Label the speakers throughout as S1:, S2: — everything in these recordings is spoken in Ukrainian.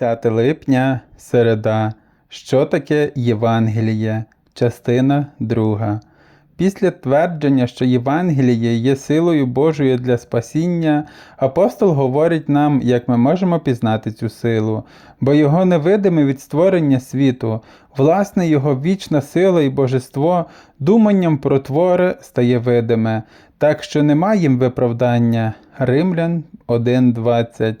S1: 10 липня, середа. Що таке Євангеліє? Частина 2. Після твердження, що Євангеліє є силою Божою для спасіння, апостол говорить нам, як ми можемо пізнати цю силу, бо його невидиме від створення світу, власне, його вічна сила і божество, думанням про твори стає видиме, так що нема їм виправдання. Римлян 1.20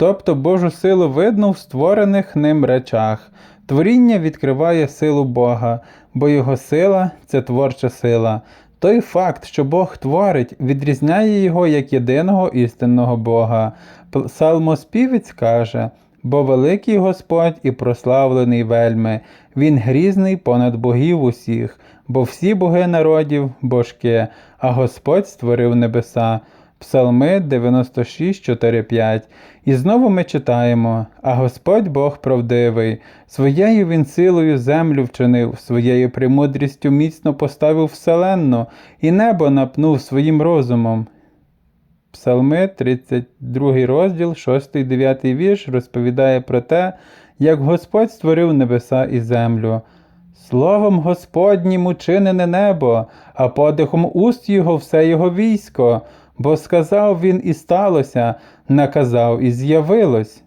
S1: Тобто Божу силу видно в створених ним речах. Творіння відкриває силу Бога, бо Його сила це творча сила. Той факт, що Бог творить, відрізняє його як єдиного істинного Бога. Псалмоспівець каже: бо великий Господь і прославлений вельми, Він грізний понад богів усіх, бо всі боги народів божки, а Господь створив небеса. Псалми 96, 4, 5. І знову ми читаємо: А Господь Бог правдивий, своєю він силою землю вчинив, своєю премудрістю міцно поставив вселенну, і небо напнув своїм розумом. Псалми 32 розділ, 6, 9 вірш розповідає про те, як Господь створив небеса і землю. Словом Господнім учинене небо, а подихом уст його все його військо, бо сказав він і сталося, наказав і з'явилось.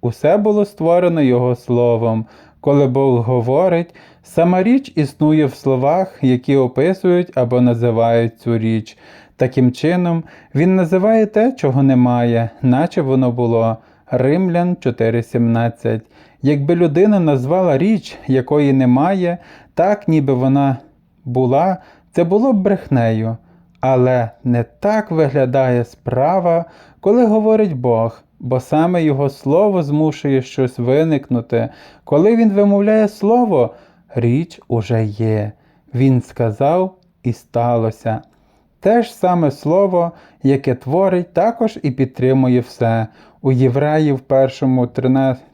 S1: Усе було створено Його словом. Коли Бог говорить, сама річ існує в словах, які описують або називають цю річ. Таким чином, Він називає те, чого немає, наче воно було. Римлян 4:17. Якби людина назвала річ, якої немає, так ніби вона була, це було б брехнею. Але не так виглядає справа, коли говорить Бог, бо саме Його Слово змушує щось виникнути. Коли Він вимовляє слово, річ уже є. Він сказав і сталося. Те ж саме слово, яке творить, також і підтримує все. У Євреїв першому 13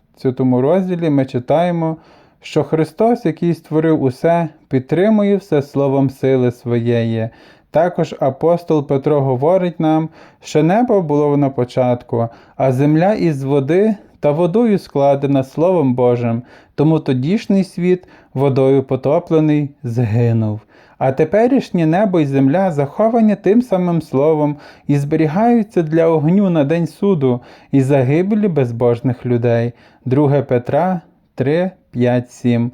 S1: розділі ми читаємо, що Христос, який створив усе, підтримує все словом сили своєї. Також апостол Петро говорить нам, що небо було на початку, а земля із води та водою складена Словом Божим, тому тодішній світ, водою потоплений, згинув. А теперішнє небо і земля заховані тим самим словом і зберігаються для огню на день суду і загибелі безбожних людей. 2 Петра 3, 5, 7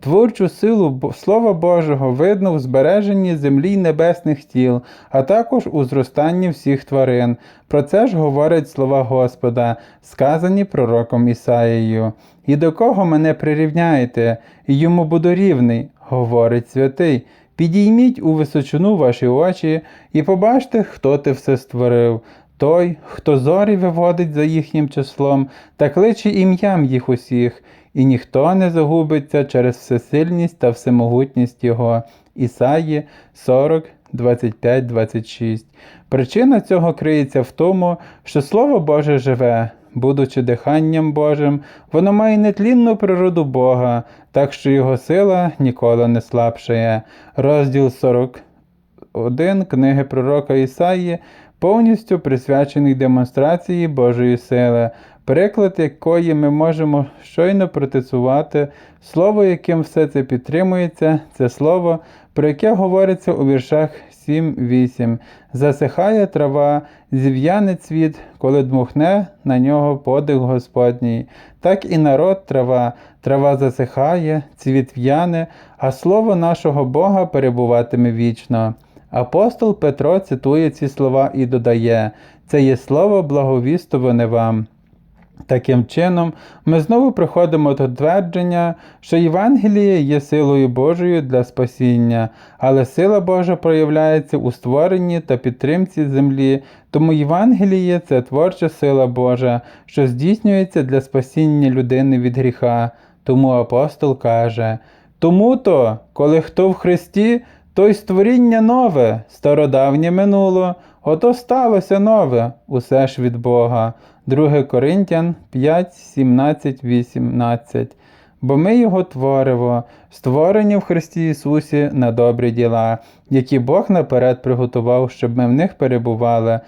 S1: Творчу силу Слова Божого видно в збереженні землі небесних тіл, а також у зростанні всіх тварин. Про це ж говорять слова Господа, сказані пророком Ісаїєю. І до кого мене прирівняєте, і йому буду рівний, говорить святий. Підійміть у височину ваші очі і побачте, хто ти все створив. Той, хто зорі виводить за їхнім числом, та кличе ім'ям їх усіх, і ніхто не загубиться через всесильність та всемогутність Його. Ісаї 40, 25, 26. Причина цього криється в тому, що Слово Боже живе, будучи диханням Божим, воно має нетлінну природу Бога, так що його сила ніколи не слабшає. Розділ 41 книги пророка Ісаї повністю присвячений демонстрації Божої сили, приклад якої ми можемо щойно протисувати, слово, яким все це підтримується, це слово, про яке говориться у віршах 7-8. Засихає трава, зів'яне цвіт, коли дмухне на нього подих Господній. Так і народ трава, трава засихає, цвіт в'яне, а слово нашого Бога перебуватиме вічно. Апостол Петро цитує ці слова і додає: це є слово благовістуване вам. Таким чином, ми знову приходимо до твердження, що Євангеліє є силою Божою для спасіння, але сила Божа проявляється у створенні та підтримці землі, тому Євангеліє це творча сила Божа, що здійснюється для спасіння людини від гріха. Тому апостол каже: Тому то, коли хто в Христі, то й створіння нове, стародавнє минуло, ото сталося нове, усе ж від Бога. 2 Коринтян 5, 17, 18. Бо ми Його творимо, створені в Христі Ісусі на добрі діла, які Бог наперед приготував, щоб ми в них перебували.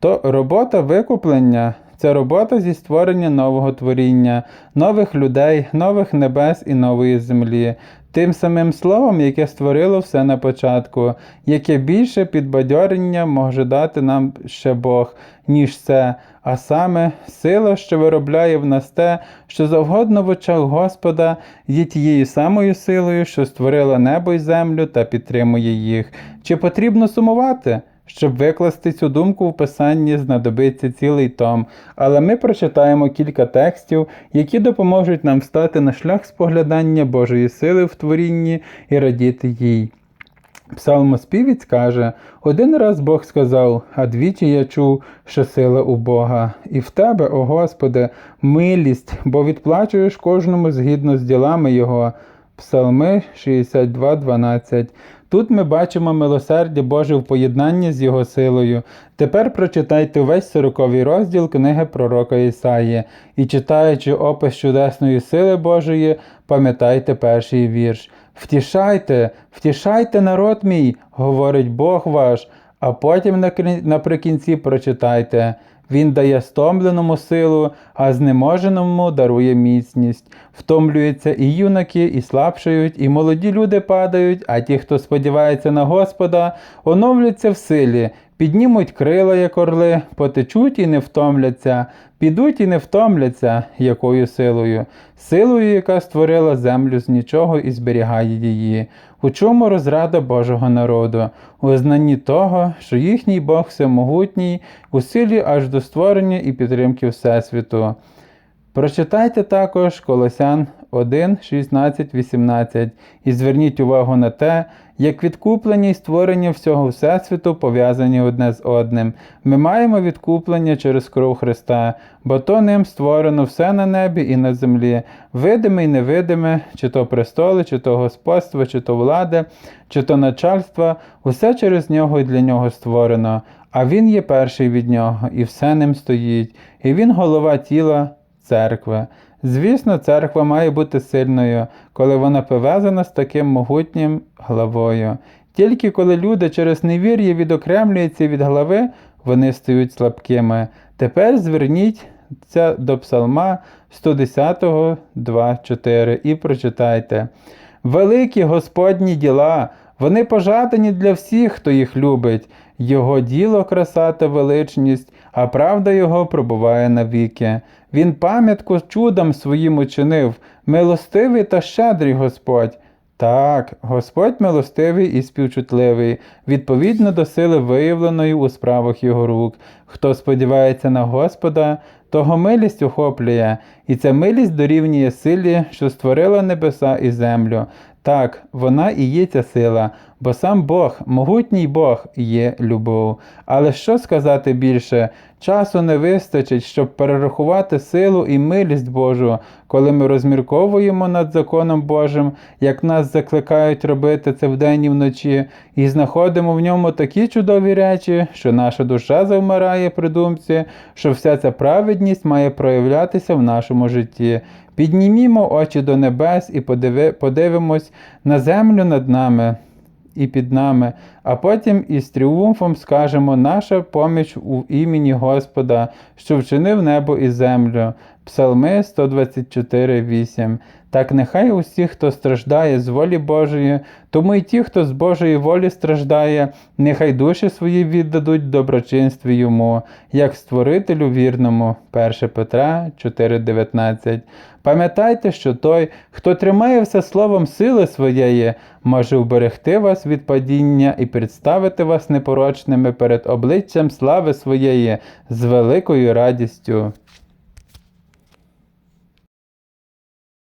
S1: То робота викуплення це робота зі створення нового творіння, нових людей, нових небес і нової землі. Тим самим словом, яке створило все на початку, яке більше підбадьорення може дати нам ще Бог, ніж це, а саме сила, що виробляє в нас те, що завгодно в очах Господа, є тією самою силою, що створила небо й землю та підтримує їх. Чи потрібно сумувати? Щоб викласти цю думку в писанні, знадобиться цілий том, але ми прочитаємо кілька текстів, які допоможуть нам стати на шлях споглядання Божої сили в творінні і радіти їй. Псалмоспівець каже: один раз Бог сказав, а двічі я чув, що сила у Бога, і в тебе, о Господи, милість, бо відплачуєш кожному згідно з ділами Його. Псалми 62.12. Тут ми бачимо милосердя Боже в поєднанні з Його силою. Тепер прочитайте весь 40 розділ книги пророка Ісаї і читаючи опис чудесної сили Божої, пам'ятайте перший вірш. Втішайте, втішайте народ мій, говорить Бог ваш, а потім наприкінці прочитайте. Він дає стомленому силу, а знеможеному дарує міцність. Втомлюються і юнаки, і слабшають, і молоді люди падають, а ті, хто сподівається на Господа, оновлюються в силі, піднімуть крила, як орли, потечуть і не втомляться, підуть і не втомляться, якою силою, силою, яка створила землю з нічого і зберігає її. У чому розрада Божого народу? У знанні того, що їхній Бог всемогутній, у силі аж до створення і підтримки Всесвіту. Прочитайте також Колосян 1, 16, 18 і зверніть увагу на те, як відкуплення і створення всього Всесвіту пов'язані одне з одним. Ми маємо відкуплення через кров Христа, бо то ним створено все на небі і на землі, видиме і невидиме, чи то престоли, чи то господство, чи то влади, чи то начальство, усе через нього і для нього створено. А він є перший від нього, і все ним стоїть, і він голова тіла церкви. Звісно, церква має бути сильною, коли вона пов'язана з таким могутнім главою. Тільки коли люди через невір'я відокремлюються від глави, вони стають слабкими. Тепер зверніться до Псалма 110, 2, 4 і прочитайте. Великі Господні діла, вони пожадані для всіх, хто їх любить. Його діло краса та величність, а правда його пробуває навіки. Він пам'ятку чудом своїм учинив, милостивий та щедрий Господь. Так, Господь милостивий і співчутливий, відповідно до сили виявленої у справах його рук. Хто сподівається на Господа, того милість охоплює, і ця милість дорівнює силі, що створила небеса і землю. Так, вона і є ця сила, бо сам Бог, могутній Бог, є любов. Але що сказати більше? Часу не вистачить, щоб перерахувати силу і милість Божу, коли ми розмірковуємо над законом Божим, як нас закликають робити це вдень і вночі, і знаходимо в ньому такі чудові речі, що наша душа завмирає при думці, що вся ця праведність має проявлятися в нашому житті. Піднімімо очі до небес і подиви, подивимось на землю над нами і під нами, а потім із тріумфом скажемо наша поміч у імені Господа, що вчинив небо і землю. Псалми 124.8. Так нехай усі, хто страждає з волі Божої, тому й ті, хто з Божої волі страждає, нехай душі свої віддадуть доброчинстві йому, як створителю вірному. 1 Петра 4.19. Пам'ятайте, що той, хто тримає все словом сили своєї, може вберегти вас від падіння і представити вас непорочними перед обличчям слави своєї з великою радістю.